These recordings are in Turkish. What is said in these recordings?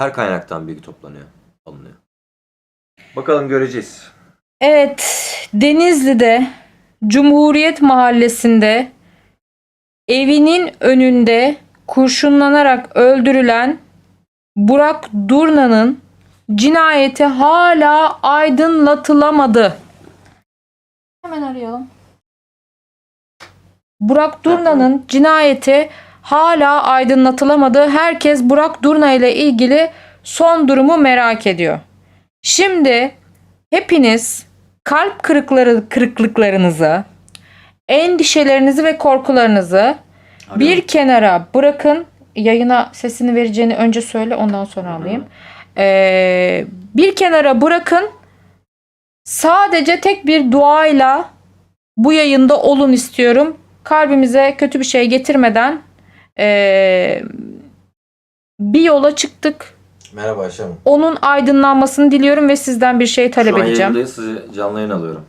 Her kaynaktan bilgi toplanıyor, alınıyor. Bakalım göreceğiz. Evet, Denizli'de Cumhuriyet Mahallesi'nde evinin önünde kurşunlanarak öldürülen Burak Durna'nın cinayeti hala aydınlatılamadı. Hemen arayalım. Burak Durna'nın cinayeti hala aydınlatılamadı. Herkes Burak Durna ile ilgili son durumu merak ediyor. Şimdi hepiniz kalp kırıkları kırıklıklarınızı, endişelerinizi ve korkularınızı bir kenara bırakın. Yayına sesini vereceğini önce söyle ondan sonra alayım. Ee, bir kenara bırakın. Sadece tek bir duayla bu yayında olun istiyorum. Kalbimize kötü bir şey getirmeden ee, bir yola çıktık. Merhaba Ayşe Hanım. Onun aydınlanmasını diliyorum ve sizden bir şey talep Şu an edeceğim. yayındayız, sizi canlı yayın alıyorum.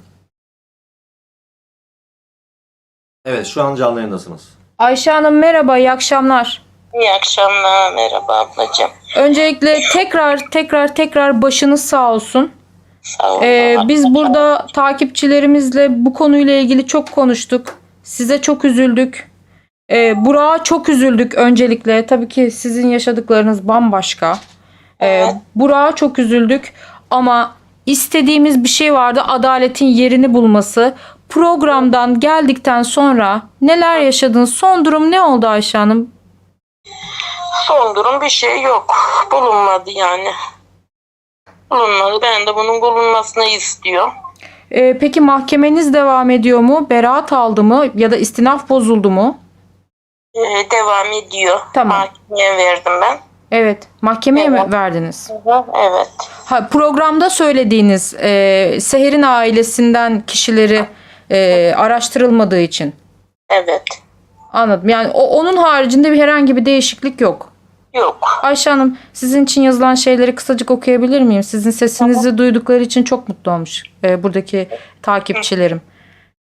Evet, şu an canlı yayındasınız. Ayşe Hanım merhaba, iyi akşamlar. İyi akşamlar. Merhaba ablacığım. Öncelikle tekrar tekrar tekrar başınız sağ olsun. Sağ olun. Ee, biz burada takipçilerimizle bu konuyla ilgili çok konuştuk. Size çok üzüldük. Ee, Burak'a çok üzüldük öncelikle. Tabii ki sizin yaşadıklarınız bambaşka. Evet. Burak'a çok üzüldük ama istediğimiz bir şey vardı. Adaletin yerini bulması. Programdan geldikten sonra neler yaşadınız? Son durum ne oldu Ayşe Hanım? Son durum bir şey yok. Bulunmadı yani. Bulunmadı. Ben de bunun bulunmasını istiyorum. Ee, peki mahkemeniz devam ediyor mu? Beraat aldı mı? Ya da istinaf bozuldu mu? Ee, devam ediyor. Tamam. Mahkemeye verdim ben. Evet. Mahkemeye mi Evet. verdiniz? Evet. Ha, programda söylediğiniz e, Seher'in ailesinden kişileri e, araştırılmadığı için. Evet. Anladım. Yani o, onun haricinde bir herhangi bir değişiklik yok. Yok. Ayşe Hanım sizin için yazılan şeyleri kısacık okuyabilir miyim? Sizin sesinizi duydukları için çok mutlu olmuş e, buradaki takipçilerim.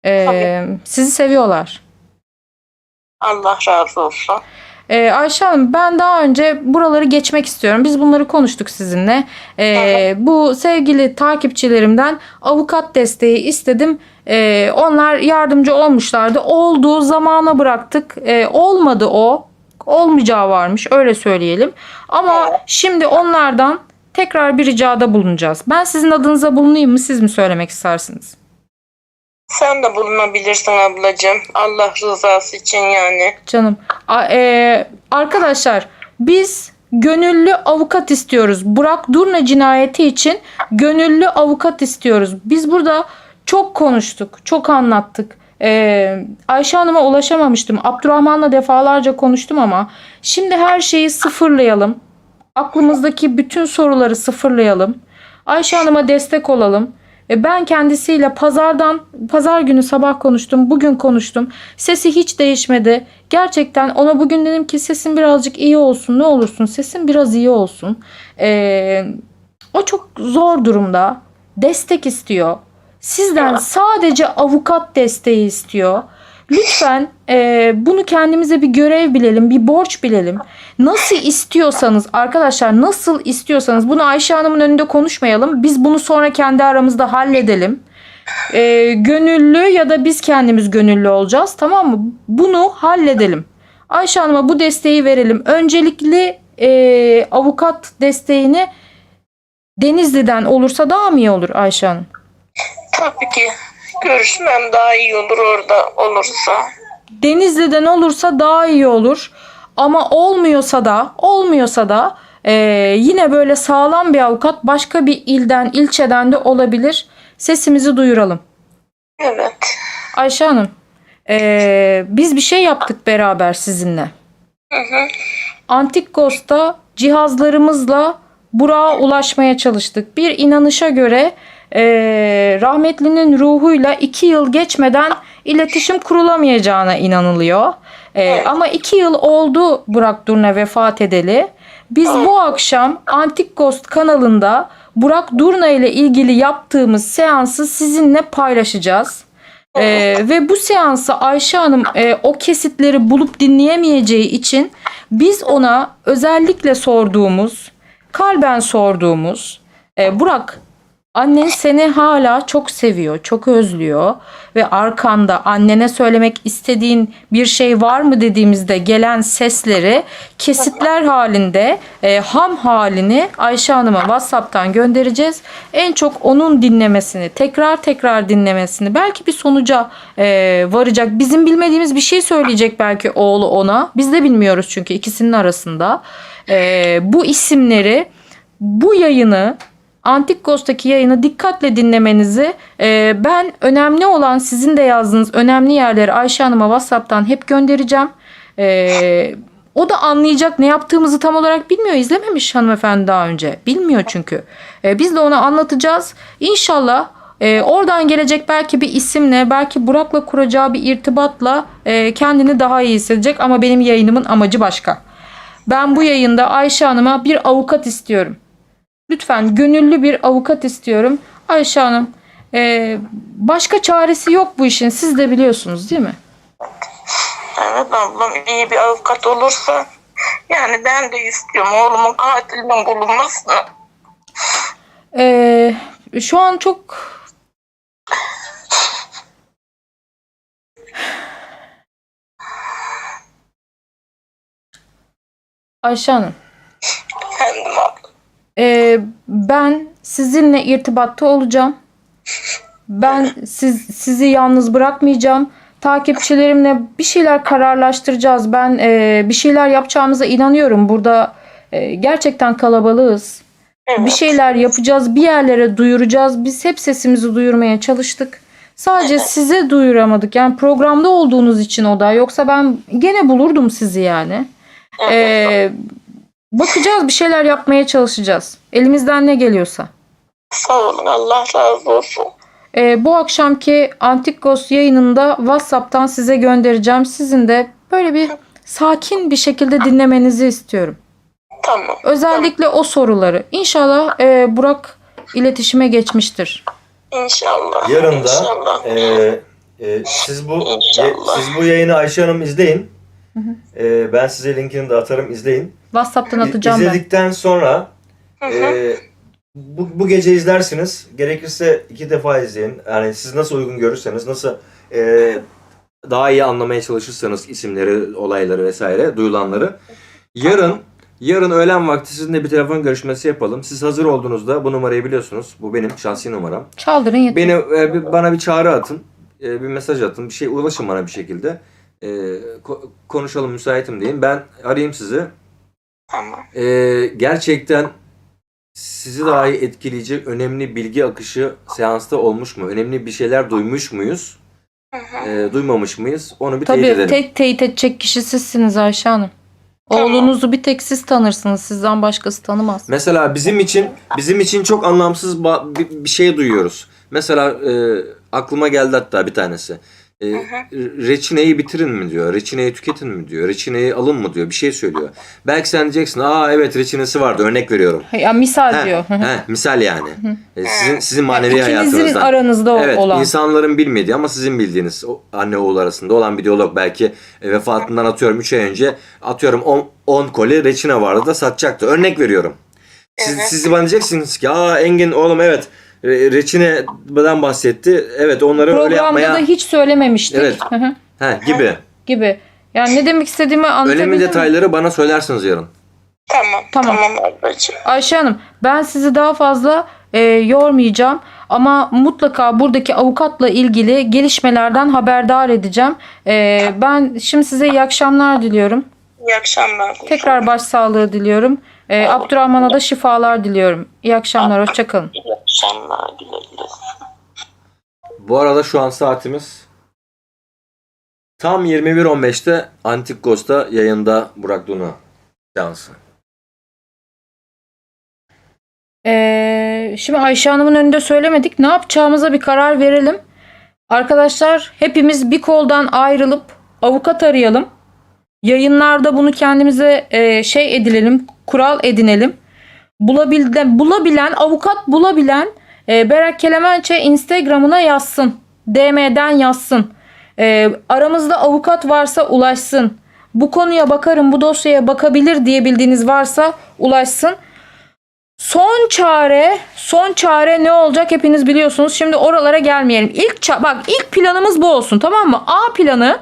E, Tabii. sizi seviyorlar. Allah razı olsun. Ee, Ayşe Hanım ben daha önce buraları geçmek istiyorum. Biz bunları konuştuk sizinle. Ee, bu sevgili takipçilerimden avukat desteği istedim. Ee, onlar yardımcı olmuşlardı. Olduğu zamana bıraktık. Ee, olmadı o. Olmayacağı varmış öyle söyleyelim. Ama şimdi onlardan tekrar bir ricada bulunacağız. Ben sizin adınıza bulunayım mı siz mi söylemek istersiniz? Sen de bulunabilirsin ablacığım. Allah rızası için yani. Canım. A- e, arkadaşlar biz gönüllü avukat istiyoruz. Burak Durna cinayeti için gönüllü avukat istiyoruz. Biz burada çok konuştuk, çok anlattık. E, Ayşe Hanım'a ulaşamamıştım. Abdurrahman'la defalarca konuştum ama şimdi her şeyi sıfırlayalım. Aklımızdaki bütün soruları sıfırlayalım. Ayşe Hanım'a destek olalım. E, Ben kendisiyle pazardan, pazar günü sabah konuştum, bugün konuştum. Sesi hiç değişmedi. Gerçekten ona bugün dedim ki sesin birazcık iyi olsun, ne olursun sesin biraz iyi olsun. E, o çok zor durumda. Destek istiyor. Sizden sadece avukat desteği istiyor. Lütfen e, bunu kendimize bir görev bilelim, bir borç bilelim. Nasıl istiyorsanız arkadaşlar nasıl istiyorsanız bunu Ayşe Hanım'ın önünde konuşmayalım. Biz bunu sonra kendi aramızda halledelim. E, gönüllü ya da biz kendimiz gönüllü olacağız tamam mı? Bunu halledelim. Ayşe Hanım'a bu desteği verelim. Öncelikli e, avukat desteğini Denizli'den olursa daha mı iyi olur Ayşe Hanım? Tabii ki görüşmem daha iyi olur orada olursa. Denizli'den olursa daha iyi olur. Ama olmuyorsa da olmuyorsa da e, yine böyle sağlam bir avukat başka bir ilden ilçeden de olabilir. Sesimizi duyuralım. Evet. Ayşe Hanım e, biz bir şey yaptık beraber sizinle. Hı hı. Antik Ghost'ta cihazlarımızla Burak'a ulaşmaya çalıştık. Bir inanışa göre e, rahmetlinin ruhuyla iki yıl geçmeden iletişim kurulamayacağına inanılıyor. E, Evet. Ama iki yıl oldu Burak Durna vefat edeli. Biz bu akşam Antik Ghost kanalında Burak Durna ile ilgili yaptığımız seansı sizinle paylaşacağız. Ee, ve bu seansı Ayşe Hanım e, o kesitleri bulup dinleyemeyeceği için biz ona özellikle sorduğumuz kalben sorduğumuz e, Burak annen seni hala çok seviyor, çok özlüyor ve arkanda annene söylemek istediğin bir şey var mı dediğimizde gelen sesleri kesitler halinde e, ham halini Ayşe Hanım'a WhatsApp'tan göndereceğiz. En çok onun dinlemesini, tekrar tekrar dinlemesini, belki bir sonuca e, varacak. Bizim bilmediğimiz bir şey söyleyecek belki oğlu ona. Biz de bilmiyoruz çünkü ikisinin arasında. E, bu isimleri, bu yayını Antik Ghost'taki yayını dikkatle dinlemenizi e, ben önemli olan sizin de yazdığınız önemli yerleri Ayşe Hanım'a WhatsApp'tan hep göndereceğim. E, o da anlayacak ne yaptığımızı tam olarak bilmiyor. İzlememiş hanımefendi daha önce. Bilmiyor çünkü. E, biz de ona anlatacağız. İnşallah e, oradan gelecek belki bir isimle, belki Burak'la kuracağı bir irtibatla e, kendini daha iyi hissedecek. Ama benim yayınımın amacı başka. Ben bu yayında Ayşe Hanım'a bir avukat istiyorum. Lütfen gönüllü bir avukat istiyorum. Ayşe Hanım e, başka çaresi yok bu işin. Siz de biliyorsunuz değil mi? Evet ablam iyi bir avukat olursa yani ben de istiyorum oğlumun katilinin bulunmasını. E, şu an çok Ayşe Hanım Efendim abla. e, ben sizinle irtibatta olacağım. Ben siz sizi yalnız bırakmayacağım. Takipçilerimle bir şeyler kararlaştıracağız. Ben e, bir şeyler yapacağımıza inanıyorum. Burada e, gerçekten kalabalığız. Evet. Bir şeyler yapacağız, bir yerlere duyuracağız. Biz hep sesimizi duyurmaya çalıştık. Sadece size duyuramadık. Yani programda olduğunuz için o da. Yoksa ben gene bulurdum sizi yani. Evet. Ee, bakacağız, bir şeyler yapmaya çalışacağız. Elimizden ne geliyorsa. Sağ olun Allah razı olsun. Ee, bu akşamki Antik Ghost yayınında WhatsApp'tan size göndereceğim. Sizin de böyle bir sakin bir şekilde dinlemenizi istiyorum. Tamam. Özellikle o soruları. İnşallah e, Burak iletişime geçmiştir. İnşallah. Yarın da İnşallah. e, e, siz bu İnşallah. siz bu yayını Ayşe Hanım izleyin. E, ben size linkini de atarım izleyin. WhatsApp'tan atacağım ben. İzledikten sonra Hı hı. e, bu, bu gece izlersiniz. Gerekirse iki defa izleyin. Yani siz nasıl uygun görürseniz, nasıl e, daha iyi anlamaya çalışırsanız isimleri, olayları vesaire, duyulanları. Yarın Yarın öğlen vakti sizinle bir telefon görüşmesi yapalım. Siz hazır olduğunuzda bu numarayı biliyorsunuz. Bu benim şahsi numaram. Çaldırın yeter. Beni e, bana bir çağrı atın, e, bir mesaj atın, bir şey ulaşın bana bir şekilde. E, ko- konuşalım müsaitim deyin. Ben arayayım sizi. Tamam. E, gerçekten sizi dahi etkileyecek önemli bilgi akışı seansta olmuş mu? Önemli bir şeyler duymuş muyuz? Hı hı. E, duymamış mıyız? Onu bir teyit Tabii edelim. tek teyit edecek kişi sizsiniz Ayşe Hanım. Tamam. Oğlunuzu bir tek siz tanırsınız. Sizden başkası tanımaz. Mesela bizim için bizim için çok anlamsız ba- bir, bir şey duyuyoruz. Mesela e, aklıma geldi hatta bir tanesi. E, reçineyi bitirin mi diyor. Reçineyi tüketin mi diyor. Reçineyi alın mı diyor. Bir şey söylüyor. Belki sen diyeceksin aa evet reçinesi vardı örnek veriyorum. Ya misal He, diyor. he, misal yani. E, sizin sizin manevi İkinizin hayatınızdan. aranızda o- Evet, olan. insanların bilmediği ama sizin bildiğiniz o anne oğul arasında olan bir diyalog belki e, vefatından atıyorum 3 ay önce atıyorum 10 10 koli reçine vardı da satacaktı. Örnek veriyorum. Siz, siz bana diyeceksiniz ki aa Engin oğlum evet re- reçineden bahsetti. Evet onları öyle Programda yapmaya da hiç söylememiştik. Evet. Hı hı. He, gibi. gibi. Yani ne demek istediğimi anlatabildim Önemli mi? detayları bana söylersiniz yarın. Tamam. Tamam. Tamam ablacığım. Ayşe Hanım ben sizi daha fazla e, yormayacağım ama mutlaka buradaki avukatla ilgili gelişmelerden haberdar edeceğim. E, ben şimdi size iyi akşamlar diliyorum. İyi akşamlar. Tekrar başsağlığı diliyorum. E, Abdurrahman'a da şifalar diliyorum. İyi akşamlar, hoşçakalın. İyi akşamlar. Güle güle. Bu arada şu an saatimiz tam 21.15'te Antik Ghost'ta yayında Burak Dunu seansı. Ee, şimdi Ayşe Hanım'ın önünde söylemedik. Ne yapacağımıza bir karar verelim. Arkadaşlar hepimiz bir koldan ayrılıp avukat arayalım. Yayınlarda bunu kendimize e, şey edilelim, kural edinelim. Bulabilen, bulabilen, avukat bulabilen e, Berak Kelemençe Instagram'ına yazsın. DM'den yazsın. E, aramızda avukat varsa ulaşsın. Bu konuya bakarım, bu dosyaya bakabilir diye bildiğiniz varsa ulaşsın. Son çare, son çare ne olacak hepiniz biliyorsunuz. Şimdi oralara gelmeyelim. İlk bak ilk planımız bu olsun tamam mı? A planı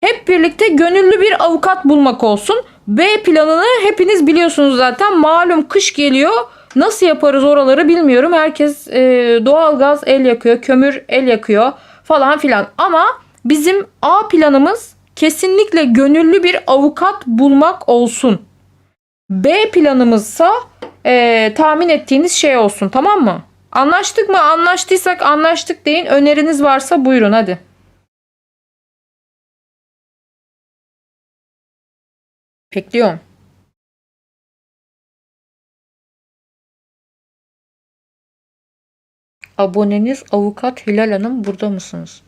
hep birlikte gönüllü bir avukat bulmak olsun. B planını hepiniz biliyorsunuz zaten. Malum kış geliyor. Nasıl yaparız oraları bilmiyorum. Herkes e, doğalgaz el yakıyor, kömür el yakıyor falan filan. Ama bizim A planımız kesinlikle gönüllü bir avukat bulmak olsun. B planımızsa e, tahmin ettiğiniz şey olsun tamam mı? Anlaştık mı? Anlaştıysak anlaştık deyin. Öneriniz varsa buyurun hadi. Bekliyorum. Aboneniz avukat Hilal Hanım burada mısınız?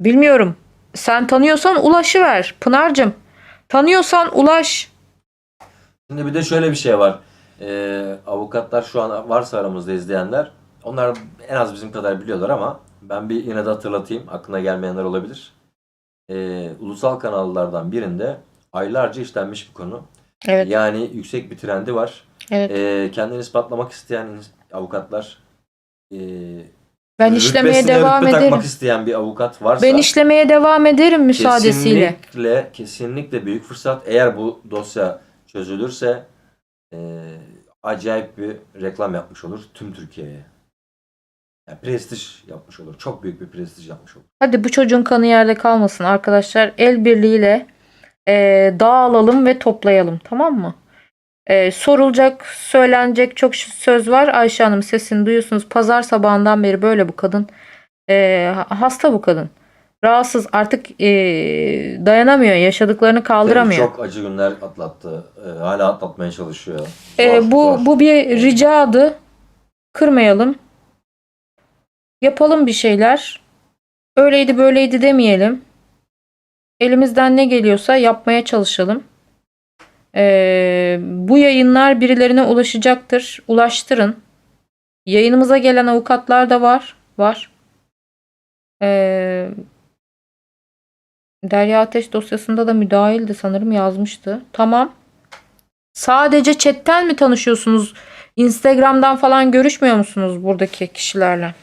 Bilmiyorum. Sen tanıyorsan ulaşıver Pınar'cığım. Tanıyorsan ulaş. Şimdi bir de şöyle bir şey var. Ee, avukatlar şu an varsa aramızda izleyenler. Onlar en az bizim kadar biliyorlar ama ben bir yine de hatırlatayım. Aklına gelmeyenler olabilir. Ee, ulusal kanallardan birinde aylarca işlenmiş bir konu. Evet. Yani yüksek bir trendi var. Evet. Ee, kendini ispatlamak isteyen avukatlar e, Ben işlemeye devam rütbe ederim. takmak isteyen bir avukat varsa Ben işlemeye devam ederim müsaadesiyle. Kesinlikle, kesinlikle büyük fırsat. Eğer bu dosya çözülürse e, acayip bir reklam yapmış olur tüm Türkiye'ye. Yani prestij yapmış olur. Çok büyük bir prestij yapmış olur. Hadi bu çocuğun kanı yerde kalmasın arkadaşlar. El birliğiyle e, dağılalım ve toplayalım tamam mı? E, sorulacak, söylenecek çok söz var. Ayşe Hanım sesini duyuyorsunuz. Pazar sabahından beri böyle bu kadın. E, hasta bu kadın. Rahatsız artık e, dayanamıyor. Yaşadıklarını kaldıramıyor. Çok acı günler atlattı. E, hala atlatmaya çalışıyor. E, Zor, bu zor. bu bir ricadı. Kırmayalım. Yapalım bir şeyler. Öyleydi böyleydi demeyelim. Elimizden ne geliyorsa yapmaya çalışalım. E, bu yayınlar birilerine ulaşacaktır. Ulaştırın. Yayınımıza gelen avukatlar da var. Var. E, Derya Ateş dosyasında da müdahildi sanırım yazmıştı. Tamam. Sadece chatten mi tanışıyorsunuz? Instagram'dan falan görüşmüyor musunuz buradaki kişilerle?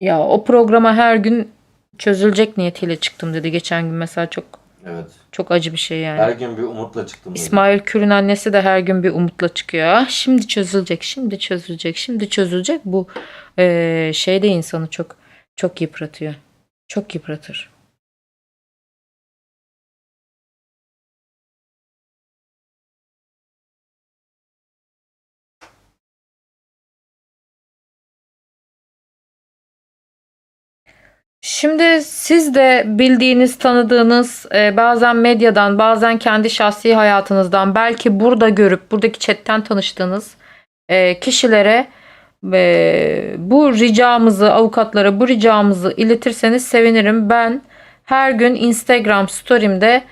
Ya o programa her gün çözülecek niyetiyle çıktım dedi geçen gün mesela çok Evet. çok acı bir şey yani. Her gün bir umutla çıktım. dedi. İsmail Kür'ün annesi de her gün bir umutla çıkıyor. Ah, şimdi çözülecek, şimdi çözülecek, şimdi çözülecek. Bu eee şey de insanı çok çok yıpratıyor. Çok yıpratır. Şimdi siz de bildiğiniz, tanıdığınız, e, bazen medyadan, bazen kendi şahsi hayatınızdan, belki burada görüp, buradaki chatten tanıştığınız e, kişilere e, bu ricamızı, avukatlara bu ricamızı iletirseniz sevinirim. Ben her gün Instagram story'imde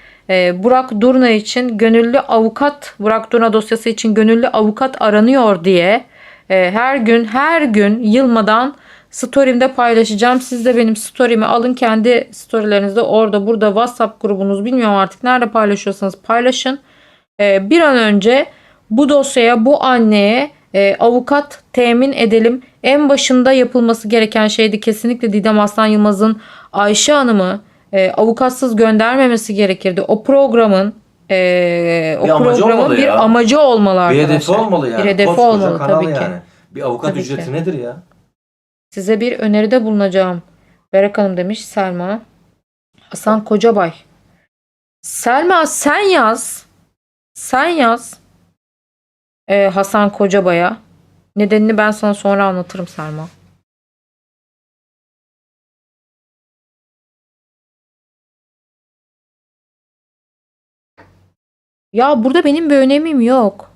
Burak Durna için gönüllü avukat, Burak Durna dosyası için gönüllü avukat aranıyor diye her gün, her gün yılmadan story'imde paylaşacağım. Siz de benim story'imi alın kendi storylerinizde orada burada WhatsApp grubunuz bilmiyorum artık nerede paylaşıyorsanız paylaşın. Ee, bir an önce bu dosyaya bu anneye e, avukat temin edelim. En başında yapılması gereken şeydi kesinlikle Didem Aslan Yılmaz'ın Ayşe Hanım'ı e, avukatsız göndermemesi gerekirdi. O programın e, o Bir amacı programın olmalı bir ya. amacı olmalı Bir arkadaşlar. hedefi olmalı yani. Bir hedefi Koskoca olmalı kanal tabii ki. yani. Bir avukat Tabii ücreti ki. nedir ya? Size bir öneride bulunacağım. Berek Hanım demiş Selma. Hasan Kocabay. Selma sen yaz. Sen yaz. Ee, Hasan Kocabay'a. Nedenini ben sana sonra anlatırım Selma. Ya burada benim bir önemim yok.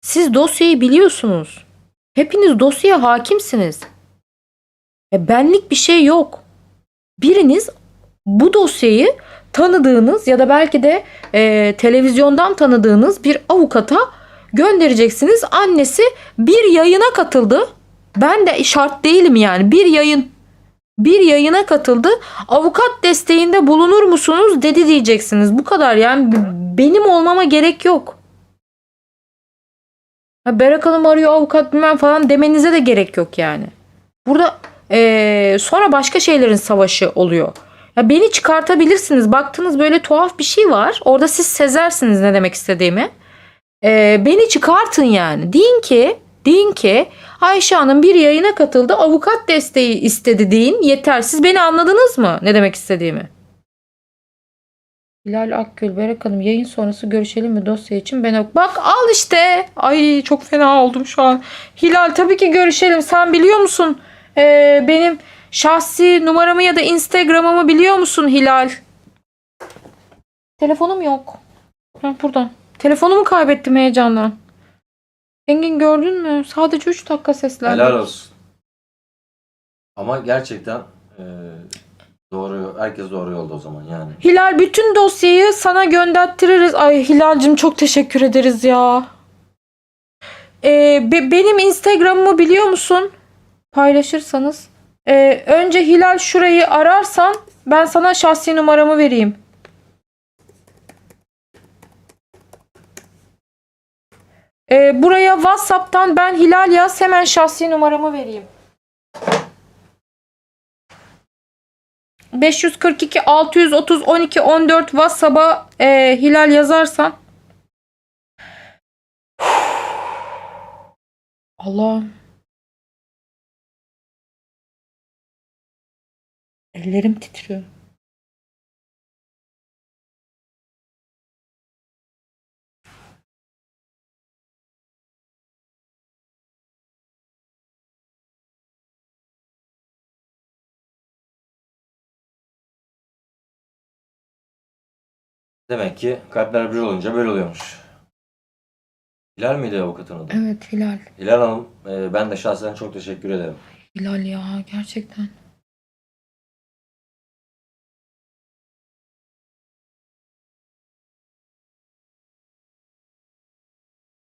Siz dosyayı biliyorsunuz. Hepiniz dosyaya hakimsiniz. Ya benlik bir şey yok. Biriniz bu dosyayı tanıdığınız ya da belki de e, televizyondan tanıdığınız bir avukata göndereceksiniz. Annesi bir yayına katıldı. Ben de şart değilim yani. Bir yayın bir yayına katıldı. Avukat desteğinde bulunur musunuz dedi diyeceksiniz. Bu kadar yani benim olmama gerek yok. Berak Hanım arıyor avukat bilmem falan demenize de gerek yok yani. Burada eee, sonra başka şeylerin savaşı oluyor. Ya beni çıkartabilirsiniz. Baktınız böyle tuhaf bir şey var. Orada siz sezersiniz ne demek istediğimi. Eee, beni çıkartın yani. Deyin ki, deyin ki Ayşe Hanım bir yayına katıldı. Avukat desteği istedi deyin. Yeter. Siz beni anladınız mı? Ne demek istediğimi? Hilal Akgül, Berak Hanım yayın sonrası görüşelim mi dosya için? Ben. Bak al işte. Ay çok fena oldum şu an. Hilal tabii ki görüşelim. Sen biliyor musun? Ee, benim şahsi numaramı ya da Instagram'ımı biliyor musun Hilal? Telefonum yok. Ha, buradan. Telefonumu kaybettim heyecandan. Engin gördün mü? Sadece 3 dakika seslendi. Helal olsun. Ama gerçekten e, doğru herkes doğru yolda o zaman yani. Hilal bütün dosyayı sana gönderttiririz. Ay Hilal'cim çok teşekkür ederiz ya. Ee, be- benim Instagram'ımı biliyor musun? Paylaşırsanız. Ee, önce Hilal şurayı ararsan ben sana şahsi numaramı vereyim. Ee, buraya WhatsApp'tan ben Hilal yaz hemen şahsi numaramı vereyim. 542 630 12 14 WhatsApp'a e, Hilal yazarsan. Allah. Ellerim titriyor. Demek ki kalpler bir olunca böyle oluyormuş. Hilal miydi avukatın adı? Evet Hilal. Hilal Hanım e, ben de şahsen çok teşekkür ederim. Hilal ya gerçekten.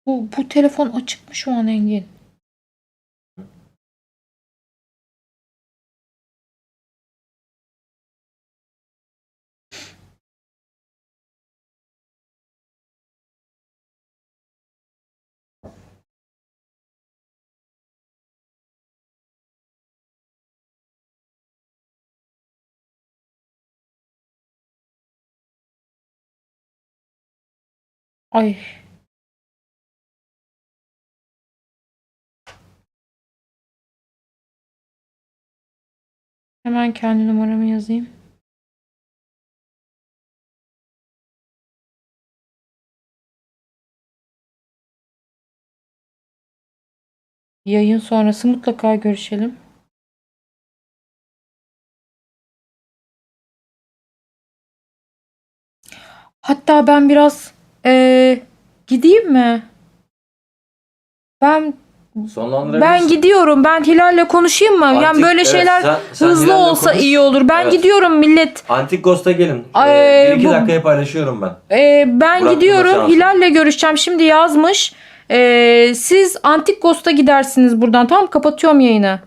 Bu, bu telefon açık mı şu an Engin? Ay. Hemen kendi numaramı yazayım. Yayın sonrası mutlaka görüşelim. Hatta ben biraz eee, gideyim mi? Ben Sonlandırabilirsin. ben gidiyorum. Ben Hilal'le konuşayım mı? yani Antik- böyle evet, şeyler sen- sen hızlı Hilal'le olsa konuş. iyi olur. Ben Evet. gidiyorum millet. Antik Ghost'a gelin. Ee, bir iki bu- dakikaya paylaşıyorum ben. Ee, ben Burak gidiyorum. Hilal'le görüşeceğim. Şimdi yazmış. Ee, siz Antik Ghost'a gidersiniz buradan. Tamam kapatıyorum yayını.